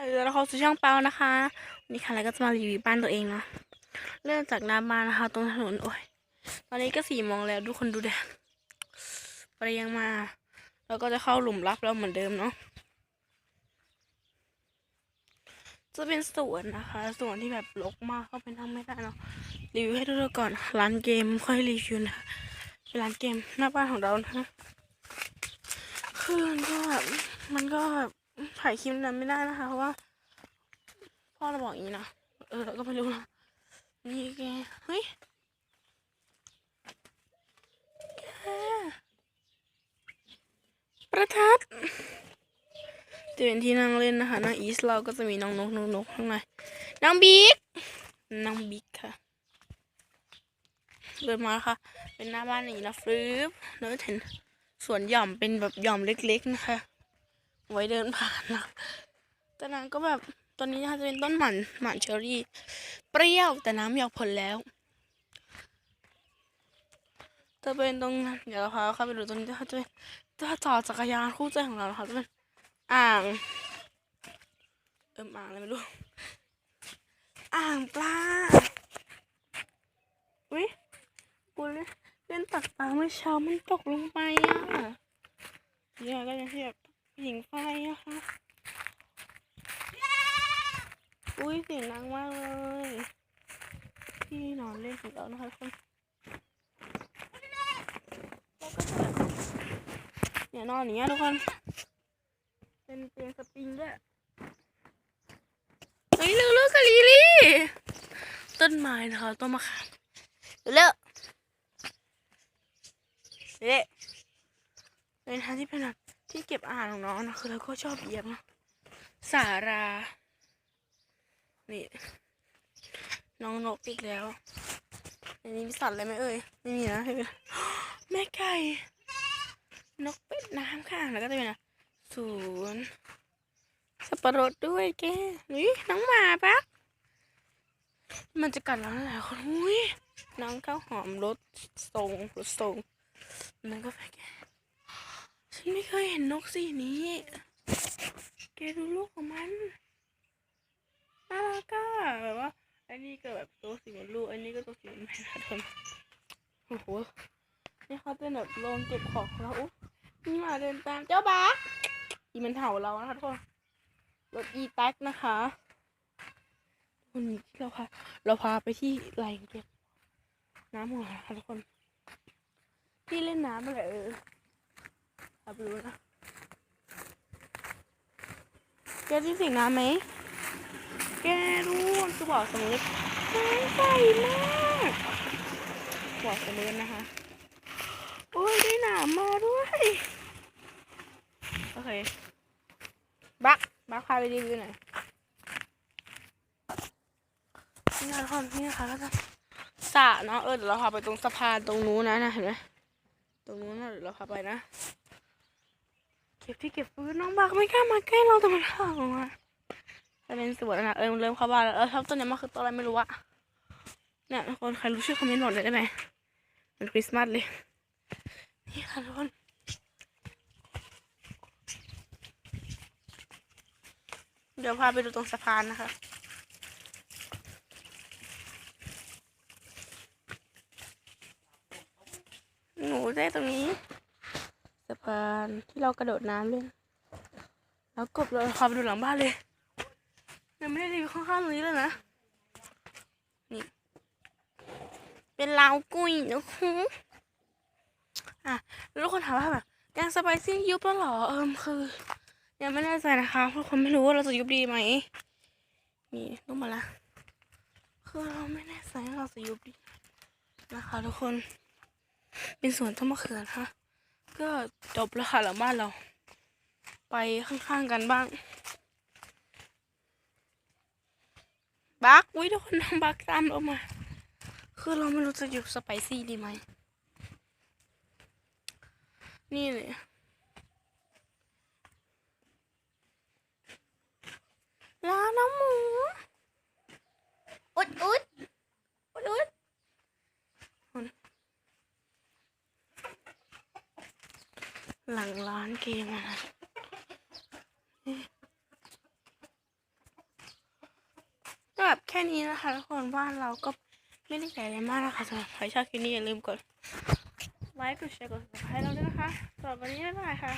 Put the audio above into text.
เออแล้วเขาซื้อช่องเปานะคะวันนี่ค่ะแล้วก็จะมารีวิวบ้านตัวเองเนาะเริ่มจากหน้าบ้านนะคะ ตรงถนนโอ้ยตอนนี้ก็สี่โมงแล้วทุกคนดูแดดไปยังมา แล้วก็จะเข้าหลุมรักแล้วเหมือนเดิมเนาะจะเป็นสวนนะคะสวนที่แบบรกมากเข้าไปนั่งไม่ได้เนาะรีวิวให้ดูก่อนร้านเกมค่อยรีวิวนะคะเป็นร้านเกมหน้าบ้านของเรานะคะคือมันก็แบบมันก็แบบ ถ่ายคลิปนั้นไม่ได้นะคะ เพราะว่า พ่อเราบอกอย่างนี้นะ เออเราก็ไม่รู้นะนี่แก เฮ้ยประทัดจะเป็นที่นั่งเล่นนะคะนั่งอีสเราก็จะมีน้องนกนกนกข้างในน้องบิ๊กน้องบิ๊กค่ะเดินมาค่ะ เป็นหน้าบ้านอย่างนี้นะฟรึบแล้วเห็นสวนหย่อมเป็นแบบหย่อมเล็กๆนะคะ ไว้เดินผ่านนะแต่นั้นก็แบบตอนนี้นะคะจะเป็นต้นหมันหมันเชอรี่ เปรี้ยวแต่น้ำหยอกผลแล้วจะเป็นตรงนั้นเดี๋ยวเราพาเข้าไปดูตรงนี้จะเป็นจะจอดจักรยานคู่ใจของเรานะคะจะเป็นอ่าง เอิมอ่างอะไรไม่รู้อ่างปลาอุ้ยกูเล่นตักปลาเมื่อเช้ามันตกลงไปอะเนี่ยก็ยังที่แบบ หญิงไฟอะค่ะอุ้ยเสียงดังมากเลยที่นอนเล่นของเรานะคะทุกคนแล้วก็จะแบบเนี่ยนอนอย่างเงี้ยทุกคน เป็นเตียงสปริงด้วย เฮ้ยลูลูกกับลิลี่ต้นไม้นะคะต้นมะขามเลิกเละเป็นทางที่เป็นแบบ ที่เก็บอาหารของน้องนะคือเราก็ชอบเหยียบนะสารา นี่ น้องนกอีกแล้วในนี้มีสัตว์อะไรไหมเอ่ยไม่มีนะแม่ไก่ นกเป็ดน้ำค่ะแล้วก็จะเป็นอะสวนสับปะรดด้วยแกนี่น้องหมาปะมันจะกัดเราแล้วแหละคนอุ้ยน้องข้าวหอมรสทรงรสทรงนั่นก็ไปแก ฉันไม่เคยเห็นนกสีนี้ แกดูลูกของมัน น่ารักอะแบบว่า อันนี้ก็แบบตัวสีเหมือนลูก อันนี้ก็ตัวสีเหมือนแม่นะทุกคนโอ้โห นี่เขาเป็นแบบโรงเก็บของเราอุ๊ยมีหมาเดินตามเจ้าบักอีมันเห่าเรานะคะทุกคน รถอีแท็กนะคะวันนี้ที่เราพาเราพาไปที่ไหลเก็บน้ำของเรานะคะทุกคน ที่เล่นน้ำอะไรเออ เอาไปดูนะแกได้เสียงน้ำไหม แกดูคือบอกสมุดน้ำใสมากบอกสมุดนะคะ โอ้ยได้หนามมาด้วย โอเค บัก บักพาไปรีวิวหน่อยนี่นะทุกคนนี่นะคะก็จะสระเนาะเออเดี๋ยวเราพาไปตรงสะพานตรงนู้นนะนะเห็นไหมตรงนู้นนะเดี๋ยวเราพาไปนะ ก็บที่เก็บปืนน้องบักไม่กล้ามาใกล้เราแต่มันห่างมาจะเป็นสวนนะเออเริ่มเข้าบ้านแล้วเออชอบต้นนี้มากคือต้นอะไรไม่รู้อะเนี่ยคนใครรู้ชื่อคอมเมนต์บอกหน่อยได้ไหมเหมันคริสต์มาสเลยนี่ค่ะทุกคนเดี๋ยวพาไปดูตรงสะพานนะคะหนูได้ตรงนี้ะพานที่เรากระโดดน้ำเล่นแล้วกบเราพาไปดูหลังบ้านเลยยังไม่ได้รีวิวข้างๆตรงนี้เลยนะนี่เป็นลาวกุยนะคะอะแล้วทุกคนถามว่าแบบแกงสไปซี่ยุบแล้วหรอเอิมคือ ยังไม่แน่ใจนะคะเพราะคนไม่รู้ว่าเราจะยุบดีไหมนี่ต้องมาละคือเราไม่แน่ใจว่าเราจะยุบดีนะคะทุกคน เป็นสวนต้นมะเขือนะคะ ก็จบแล้วค่ะหลังบ้านเรา ไปข้างๆกันบ้าง บักอุ้ยทุกคนน้องบักตามเรามา คือเราไม่รู้จะอยู่สไปซี่ดีไหม นี่เลย หลังร้านเกมนะแบบแค่นี้นะคะทุกคนบ้านเราก็ไม่ได้ใหญ่อะไรมากนะคะสำหรับใครชอบคลิปนี้อย่าลืมกดไลค์กดแชร์กดซับสไครห้เราด้วยนะคะสำหรับวันนี้บ๊ายบายค่ะ